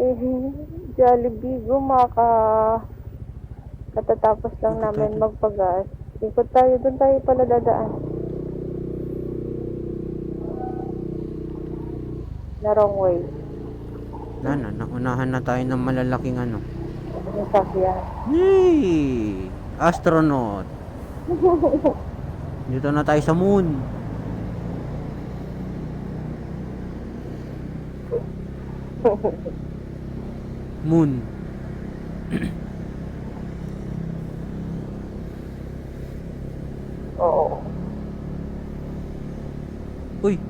Eh, Jollibee, gumaka. Katatapos lang namin magpagas. Ikot tayo, doon tayo pala dadaan. Na wrong way. Na, na, naunahan na tayo ng malalaking ano. Yung sakyan. Yay! Astronaut. Dito na tayo sa moon. Moon. Oo. Uy,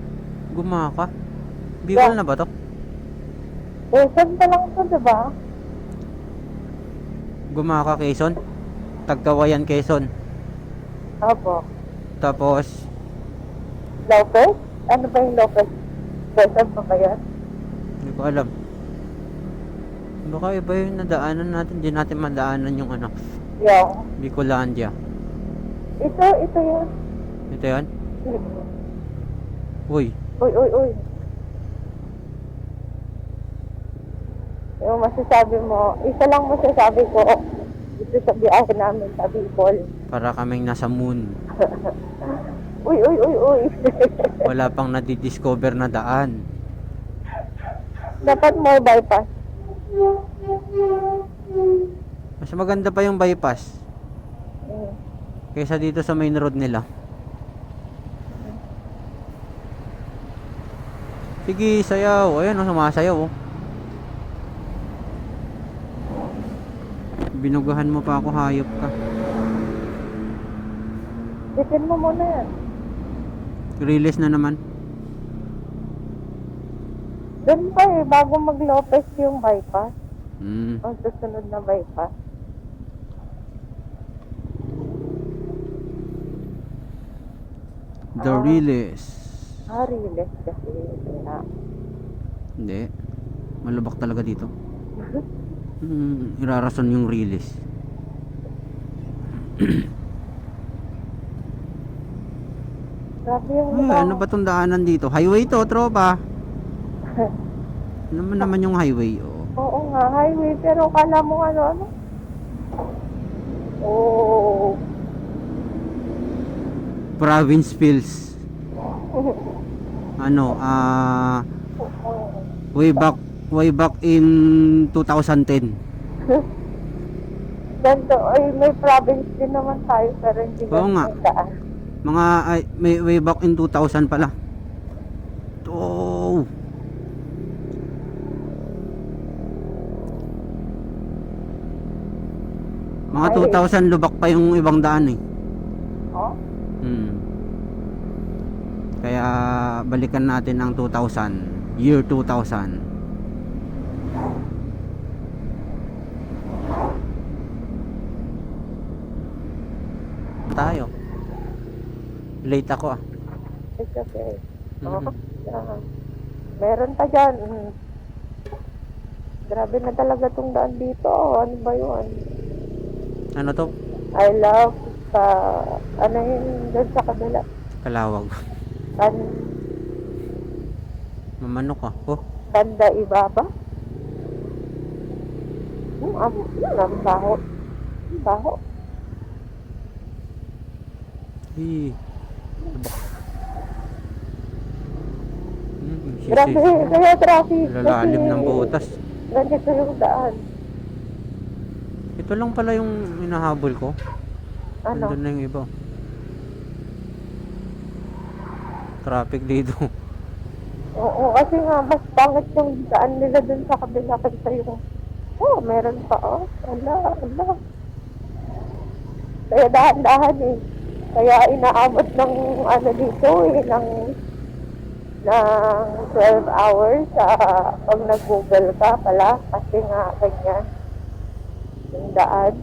gumaka. Bicol na ba to? Saan pa lang ito, diba? Gumaka Quezon? Tagkawayan Quezon. Opo. Tapos, Lopez? Ano ba yung Lopez? Quezon pa ba yan? hindi ko alam. Baka iba yung nadaanan natin. Hindi natin madaanan yung ano, Yung. Bicolandia. Ito, ito yun. Ito yan? Uy, Uy, uy, uy. Yung masasabi mo, isa lang masasabi ko dito sa biyahe namin sa Bicol. para kaming nasa moon. Uy, uy, uy, uy. Wala pang nadidiscover na daan. Dapat more bypass. Mas maganda pa yung bypass kaysa dito sa main road nila. Sige, sayaw. Ayun, oh, sumasayaw. Oh. Binugahan mo pa ako, hayop ka. Bitin mo muna yan. Release na naman. Doon pa eh, bago mag-Lopez yung bypass. Hmm. Ang susunod na bypass. The Ah. release. Ah, Riles kasi. Kaya. Hindi. Malubak talaga dito. Hmm, irarason yung release. Grabe yung Ay, mukha ano ba tong daanan dito? Highway to, tropa. Ano naman naman yung highway, oh. Oo nga, highway. Pero kala mo ano, ano? Oo. Province Pills. Ano, ah, way back, way back in 2010. Ganito, ay may province din naman tayo pero hindi Oo nga. daan. Mga, ay, may way back in 2000 pala. Oh. Mga Ay. 2000 lubak pa yung ibang daan eh. Oh? Hmm. Kaya balikan natin ng 2000, year 2000. Tayo. Late ako ah. It's okay. Oh, Mhm. yeah. Meron pa dyan. Grabe na talaga tong daan dito. Ano ba yun? Ano to? I love sa ano yun doon sa kabila. Kalawag. Kan, Mamanok ah. Oh, banda ibaba. Hmm, ang, yun, ang baho. Ang baho. hey. Lubak. Hmm, shit, Grabe, kaya traffic. Lalalim ng butas. Ganito yung daan. Ito lang pala yung hinahabol ko. Ano? Nandun na yung iba. Traffic dito. Oo, kasi nga, mas pangit yung daan nila dun sa kabila kaysa yung, oh, meron pa, oh, ala, ala. Kaya dahan-dahan eh. Kaya inaabot ng, ano dito eh, ng, ng 12 hours sa pag nag-google ka pala, kasi nga, ganyan, yung daan.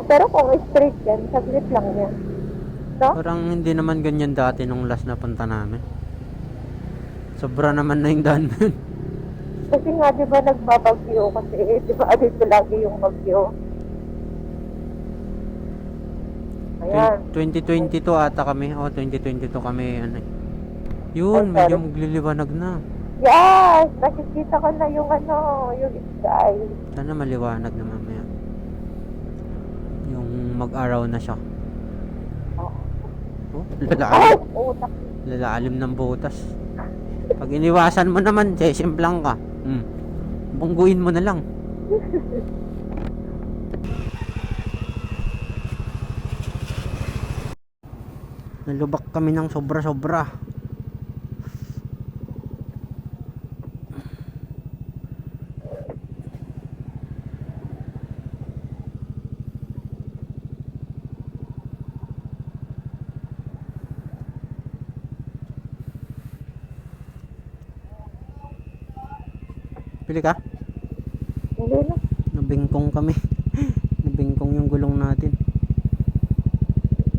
Pero kung straight yan, saglit lang yan. No? Parang hindi naman ganyan dati nung last na punta namin. Sobra naman na yung daan nun. Kasi nga, di ba nagbabagyo kasi, di ba dito lagi yung bagyo. Ayan. 2022 ata kami. Oh, 2022 kami. Ano, eh. yun, Ay, medyo sorry. magliliwanag na. Yes! Nakikita ko na yung ano, yung sky. Sana maliwanag na mamaya. Mag-araw na siya. Oh. Oh, lalalim, lalalim ng butas. Pag iniwasan mo naman, sesimplang ka. Hmm. Bungguin mo na lang. Nalubak kami ng sobra-sobra. Pili ka? Hindi na. Nabingkong kami. Nabingkong yung gulong natin.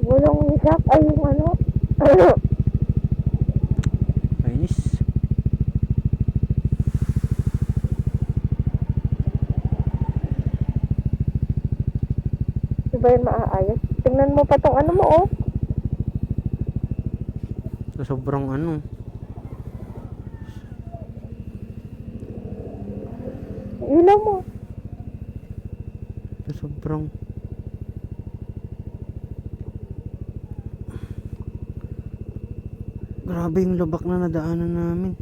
Gulong ni Jack ay yung ano. Kainis. Di ba yun maaayos? Tingnan mo pa tong ano mo, oh. So, sobrang ano. Ilaw mo. So, sobrang... Grabe yung lubak na nadaanan namin.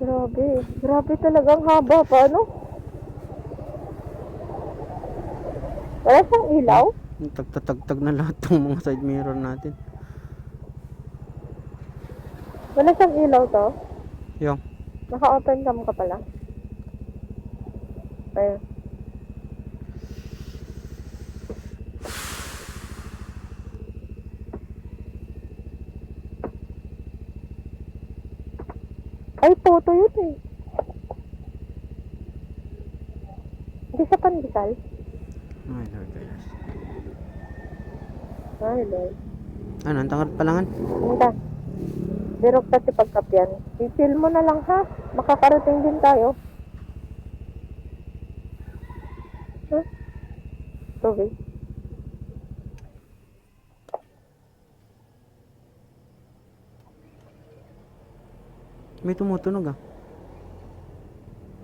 Grabe. Grabe talagang haba pa, ano? Wala siyang ilaw? Tagtatagtag na lahat ng mga side mirror natin. Wala siyang ilaw to? Yung, Naka-open cam ka pala. Ayun. Ay, photo yun eh. Hindi sa pandesal. ay Lord. Ay, Lord. Ano, ang tangat palangan? Hindi. Dirok kasi pagkapyan. I-fill mo na lang ha. Makakarating din tayo. Huh? Tubig. May tumutunog ah.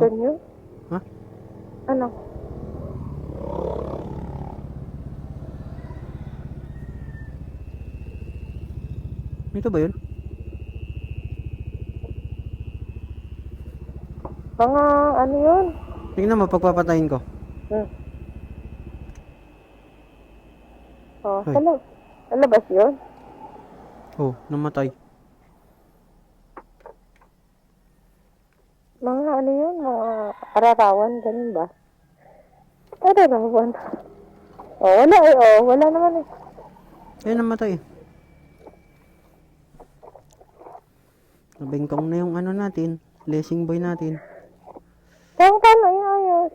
Yun? Ha? Ano? Ito ba yun? Mga ano yun? Tingnan mo, pagpapatayin ko. Hmm. Oh, Hoy. sa, lab- sa labas yun? Oh, namatay. Mga ano yun? Mga ararawan, ganun ba? Ararawan. Oh, wala eh. Oh, wala naman eh. Eh, namatay. Nabingkong na yung ano natin. Blessing boy natin. Kaya paano yung ayos?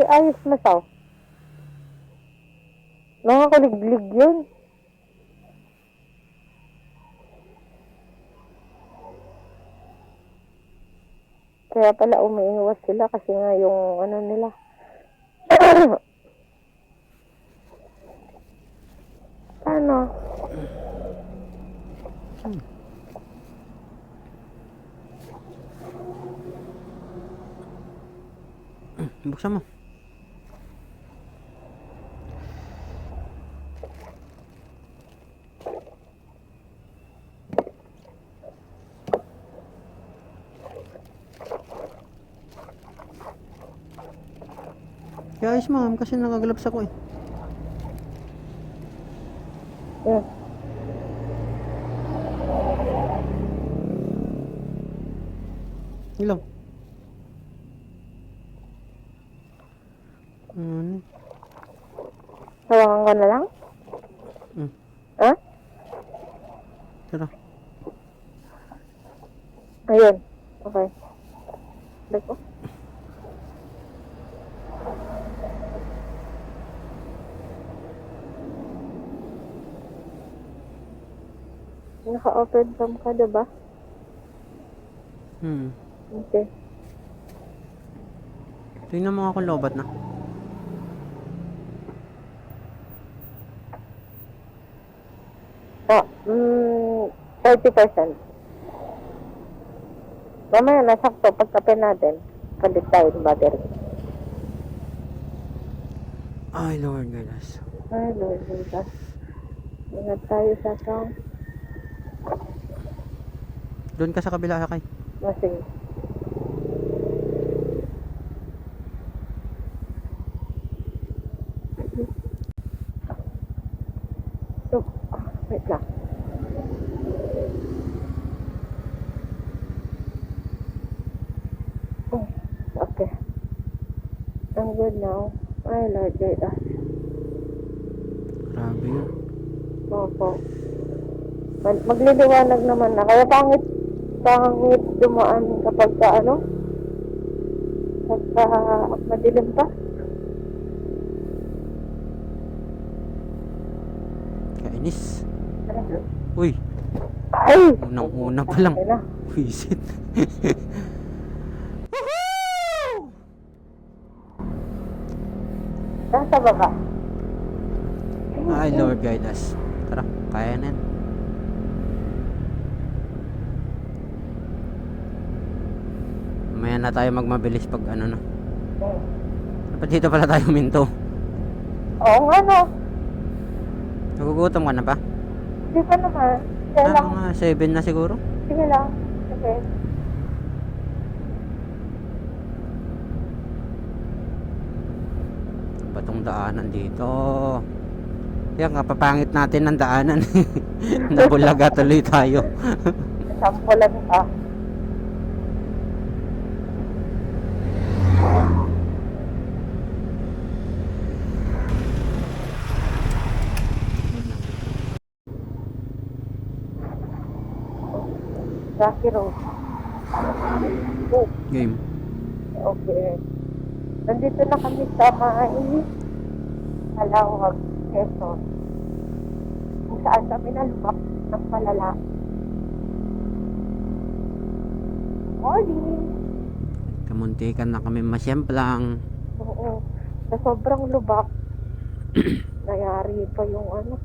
Eh, Mga kuliglig yun. Kaya pala umiiwas sila kasi nga yung ano nila. ano? Buksan mo. Kaya ayos ma'am, kasi nakagloves ako eh. Hmm. Ilang? Ano? Hawakan ka na lang? Hmm. Ha? Tara. Ayun. Okay. Balik Naka-open cam ka, diba? Hmm. Okay. Tingnan mo ako lobat na. Ah, mm, 30%. Mamaya na sakto, pagkape natin, palit tayo ng battery. Ay, Lord, us. Ay, Lord Jesus. Ingat tayo sa song. Doon ka sa kabila, Sakay. Masing. Oh, wait lang. Oh, okay. I'm good now. Ay, Lord, guide us. Grabe yun. Opo. Mag- magliliwanag naman na. Kaya pangit, pangit dumaan kapag ka ano, pagka madilim pa. Kainis. Uy, Ay! unang-una pa lang. Wisit. Nasa baba. Ay, Lord, guide us. Tara, kaya na yan. Mamaya na tayo magmabilis pag ano na. Hmm. Dapat dito pala tayo minto. Oo nga no. Nagugutom ka na ba? Di ba naman? Kaya Ah, lang. mga 7 na siguro. Sige lang. Okay. Batong daanan dito. Yan, kapapangit natin ng daanan. Nabulaga tuloy tayo. Sampulan ka. Rocky Road. Oh, Game. okay. Nandito na kami sa may Kalawag, Quezon. Kung saan kami nalubak ng malala. Morning! Kamuntikan na kami masyemplang. Oo. Sa sobrang lubak, nayari pa yung ano,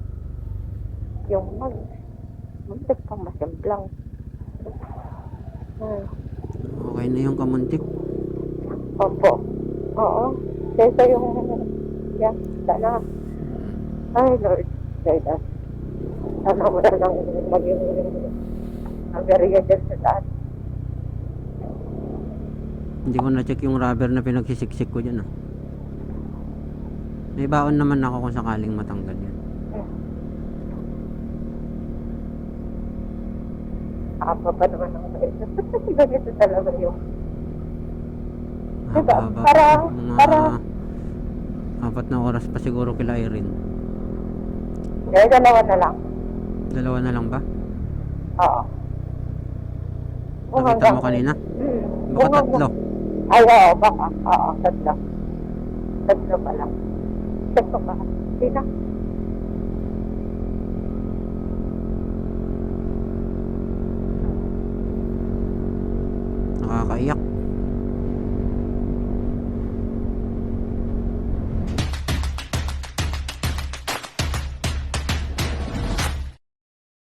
yung mag, muntik pang masimplang. Ay, Okay na yung kamuntik. opo. Oo. Kesa yung, yan, sana. Ay, Lord, guide us. Sana wala nang maging nagariya dyan sa daan. Hindi ko na-check yung rubber na pinagsisiksik ko dyan ah. May baon naman ako kung sakaling matanggal yan. Apa pa naman guide us. Ganito talaga yung Diba? Haba-haba. Parang- Mga parang- apat na oras pa siguro kila Irene. Kaya dalawa na lang. Dalawa na lang ba? Oo. Nakita mo kanina? Hmm. Baka tatlo. Ay, oo, baka. Oo, tatlo. Tatlo pa lang. Tatlo pa. Hindi na. 鬼用